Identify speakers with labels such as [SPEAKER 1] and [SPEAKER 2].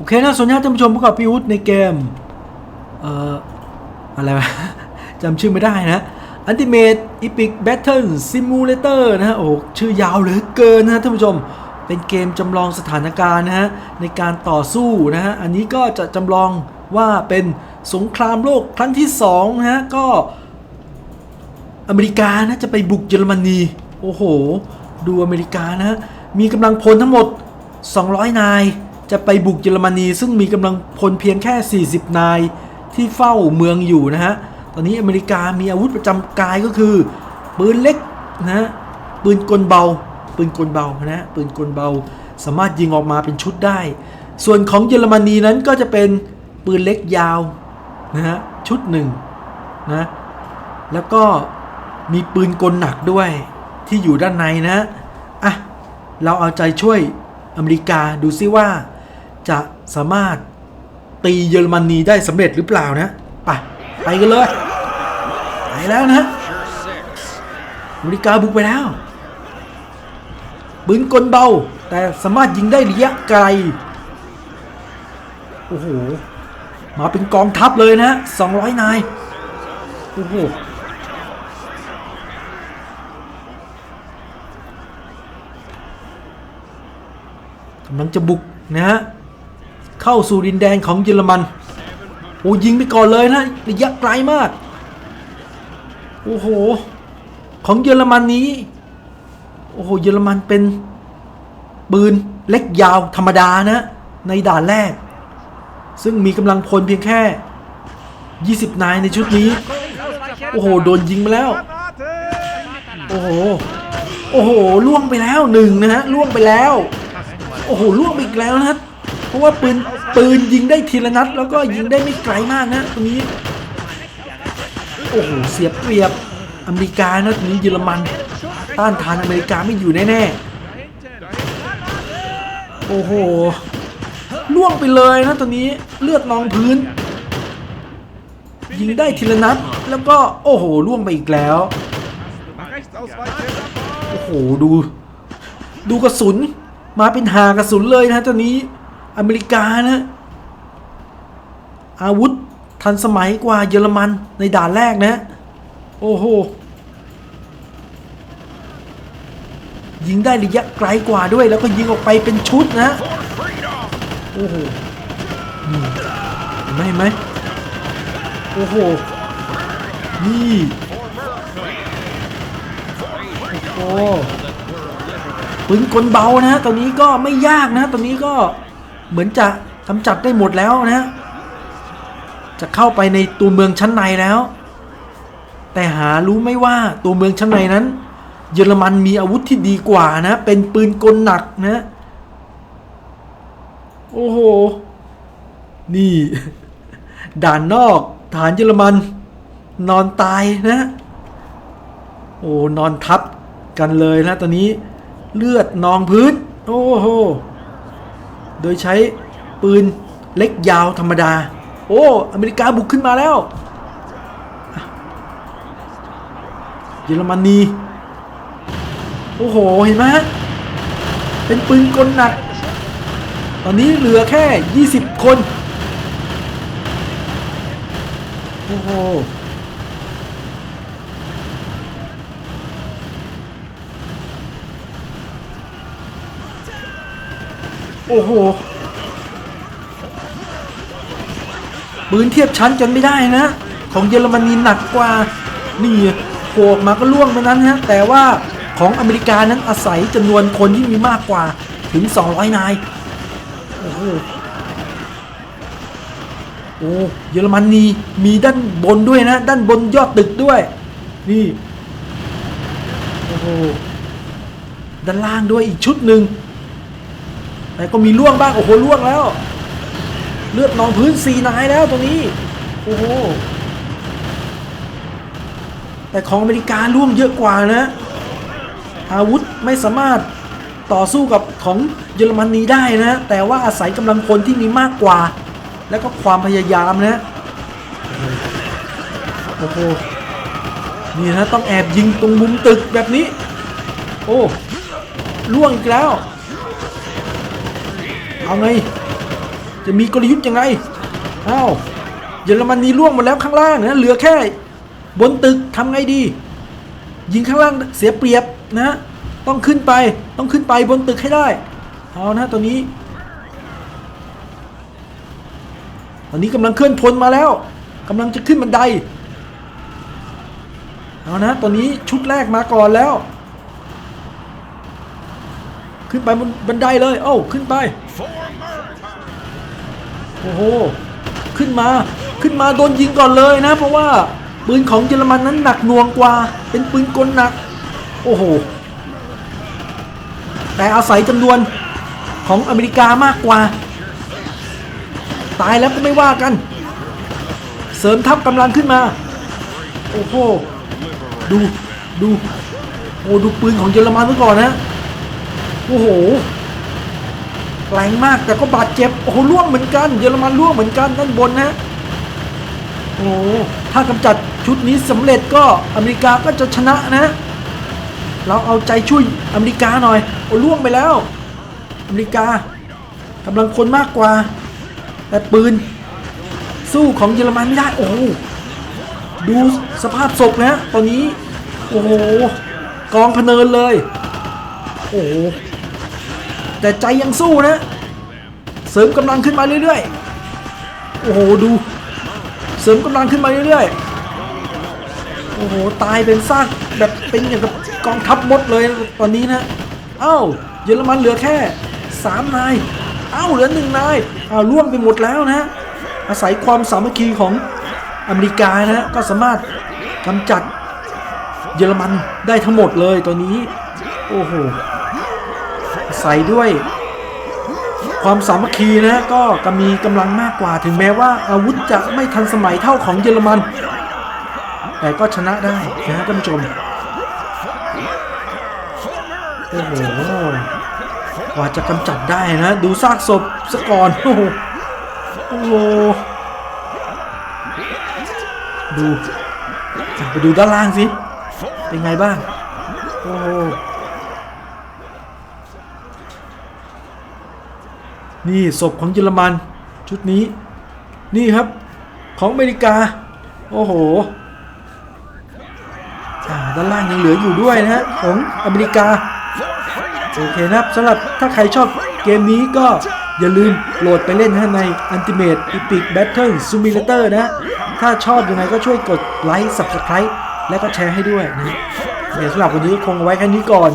[SPEAKER 1] โอเคนะสวัสดีครับท่านผู้ชมพบกับพี่วุฒิในเกม เอ่อ อะไรวะ จำชื่อไม่ได้นะ Ultimate Epic Battle Simulator นะฮะ โอ้ชื่อยาวเหลือเกินนะท่านผู้ชม เป็นเกมจำลองสถานการณ์นะฮะ ในการต่อสู้นะฮะ อันนี้ก็จะจำลองว่าเป็นสงครามโลกครั้งที่สองนะฮะ ก็อเมริกานะจะไปบุกเยอรมนี โอ้โห ดูอเมริกานะ มีกำลังพลทั้งหมด 200 นาย จะไปบุกเยอรมนี ซึ่งมีกำลังพลเพียงแค่ 40 นายที่เฝ้าเมืองอยู่นะฮะ ตอนนี้อเมริกามีอาวุธประจำกายก็คือปืนเล็กนะฮะปืนกลเบา ปืนกลเบานะฮะปืนกลเบา สามารถยิงออกมาเป็นชุดได้ ส่วนของเยอรมนีนั้นก็จะเป็นปืนเล็กยาวนะฮะชุดหนึ่งนะแล้วก็มีปืนกลหนักด้วยที่อยู่ด้านในนะอะเราเอาใจช่วยอเมริกาดูซิว่า จะสามารถตีเยอรมนีได้สำเร็จหรือเปล่านะไปไปกันเลยไปแล้วนะอเมริกาบุกไปแล้วปืนกลเบา แต่สามารถยิงได้ระยะไกล โอ้โห มาเป็นกองทัพเลยนะ200 นาย โอ้โหกำลังจะบุกนะฮะ เข้าสู่ดินแดนของเยอรมันโอ้ยิงไปก่อนเลยนะระยะไกลมาก โอ้โห ของเยอรมันนี้ โอ้โห เยอรมันเป็นปืนเล็กยาวธรรมดานะ ในด่านแรก ซึ่งมีกำลังพลเพียงแค่ 20 นายในชุดนี้ โอ้โห โดนยิงมาแล้ว โอ้โห โอ้โห ล่วงไปแล้วหนึ่งนะฮะ ล่วงไปแล้ว โอ้โห ล่วงอีกแล้วนะ เพราะว่าปืนปืนยิงได้ทีละนัด แล้วก็ยิงได้ไม่ไกลมากนะตรงนี้ โอ้โหเสียเปรียบอเมริกานะตรงนี้เยอรมัน ต้านทานอเมริกาไม่อยู่แน่ๆโอ้โหล่วงไปเลยนะตอนนี้เลือดนองพื้น ยิงได้ทีละนัด แล้วก็โอ้โหล่วงไปอีกแล้วโอ้โหดู ดูกระสุนมาเป็นหากระสุนเลยนะตอนนี้ อเมริกานะอาวุธทันสมัยกว่าเยอรมันในด่านแรกนะ โอ้โห ยิงได้ระยะไกลกว่าด้วยแล้วก็ยิงออกไปเป็นชุดนะ โอ้โหนี่เห็นไหมเห็นไหมโอ้โห นี่โอ้โหปืนกลเบานะตัวนี้ก็ไม่ยากนะตัวนี้ก็ เหมือนจะกำจัดได้หมดแล้วนะ จะเข้าไปในตัวเมืองชั้นในแล้ว แต่หารู้ไม่ว่าตัวเมืองชั้นในนั้น เยอรมันมีอาวุธที่ดีกว่านะ เป็นปืนกลหนักนะ โอ้โห นี่ ด่านนอกฐานเยอรมัน นอนตายนะ โอ้นอนทับกันเลยนะตอนนี้เลือดนองพื้น โอ้โห โดยใช้ปืนเล็กยาวธรรมดา โอ้ อเมริกาบุกขึ้นมาแล้ว เยอรมนี โอ้โห เห็นไหมเป็นปืนกลหนัก ตอนนี้เหลือแค่ 20 คน โอ้โห โอ้โหปืนเทียบชั้นจนไม่ได้นะ ของเยอรมนีหนักกว่า นี่โผล่ออกมาก็ล่วงไปนั้นฮะ แต่ว่าของอเมริกานั้นอาศัยจำนวนคนที่มีมากกว่าถึง 200 นาย โอ้โหโอ้เยอรมนีมีด้านบนด้วยนะ ด้านบนยอดตึกด้วย นี่ โอ้โหด้านล่างด้วยอีกชุดหนึ่ง แต่ก็มีล่วงบ้างโอ้โหล่วงแล้ว เลือดนองพื้นสีนายแล้วตรงนี้โอ้โหแต่ของอเมริกาล่วงเยอะกว่านะ อาวุธไม่สามารถต่อสู้กับของเยอรมนนีได้นะ แต่ว่าอาศัยกำลังพลที่มีมากกว่า แล้วก็ความพยายามนะโอ้โหนี่นะต้องแอบยิงตรงมุมตึกแบบนี้ โอ้ล่วงอีกแล้ว เอาไง จะมีกลยุทธ์ยังไงอ้าวเยอรมนนีล่วงหมดแล้วข้างล่างนะเหลือแค่บนตึกทำไงดี ยิงข้างล่างเสียเปรียบนะต้องขึ้นไปต้องขึ้นไปบนตึกให้ได้เอานะตอนนี้ ตอนนี้กำลังเคลื่อนพลมาแล้วกำลังจะขึ้นบันไดเอานะตอนนี้ชุดแรกมาก่อนแล้ว ขึ้นไปบนบันไดเลยเอ้าขึ้นไป โอ้โห ขึ้นมา ขึ้นมาโดนยิงก่อนเลยนะ เพราะว่าปืนของเยอรมันนั้นหนักหน่วงกว่า เป็นปืนกลหนัก โอ้โห แต่อาศัยจำนวนของอเมริกามากกว่า ตายแล้วก็ไม่ว่ากัน เสริมทัพกำลังขึ้นมา โอ้โห ดู ดู โอ้ดูปืนของเยอรมันซะก่อนนะ โอ้โห แรงมากแต่ก็บาดเจ็บโอ้โหล่วงเหมือนกัน เยอรมันล่วงเหมือนกันด้านบนนะโอ้ถ้ากำจัดชุดนี้สำเร็จก็อเมริกาก็จะชนะนะ เราเอาใจช่วยอเมริกาหน่อยโอ้ล่วงไปแล้ว อเมริกากำลังคนมากกว่า แต่ปืน สู้ของเยอรมันไม่ได้โอ้ดูสภาพศพนะตอนนี้ โอ้โหกองพเนินเลย โอ้ แต่ใจยังสู้นะ เสริมกำลังขึ้นมาเรื่อยๆ โอ้โหดู เสริมกำลังขึ้นมาเรื่อยๆ โอ้โหตายเป็นซากแบบเป็นอย่างกับกองทัพมดเลยตอนนี้นะ เอ้าเยอรมันเหลือแค่สามนาย เอ้าเหลือหนึ่งนายอ้าวล่วงไปหมดแล้วนะ อาศัยความสามัคคีของอเมริกานะก็สามารถกำจัดเยอรมันได้ทั้งหมดเลยตอนนี้ โอ้โห ใส่ด้วย ความสามัคคีนะก็กมีกำลังมากกว่าถึงแม้ว่าอาวุธจะไม่ทันสมัยเท่าของเยอรมัน แต่ก็ชนะได้นะท่านผู้ชมโอ้โหกว่าจะกำจัดได้นะ ดูซากศพซะก่อนโอ้โหโอ้โหดูไปดูด้านล่างสิ เป็นไงบ้าง โอ้โห นี่ศพของเยอรมันชุดนี้ นี่ครับของอเมริกา โอ้โหด้านล่างยังเหลืออยู่ด้วยนะฮะของอเมริกา โอเคนะครับสำหรับถ้าใครชอบเกมนี้ก็อย่าลืมโหลดไปเล่นนะใน Ultimate Epic Battle Simulator นะ ถ้าชอบยังไงก็ช่วยกดไลค์ Subscribe และก็แชร์ให้ด้วยนะเดี๋ยวสำหรับวันนี้คงไว้แค่นี้ก่อน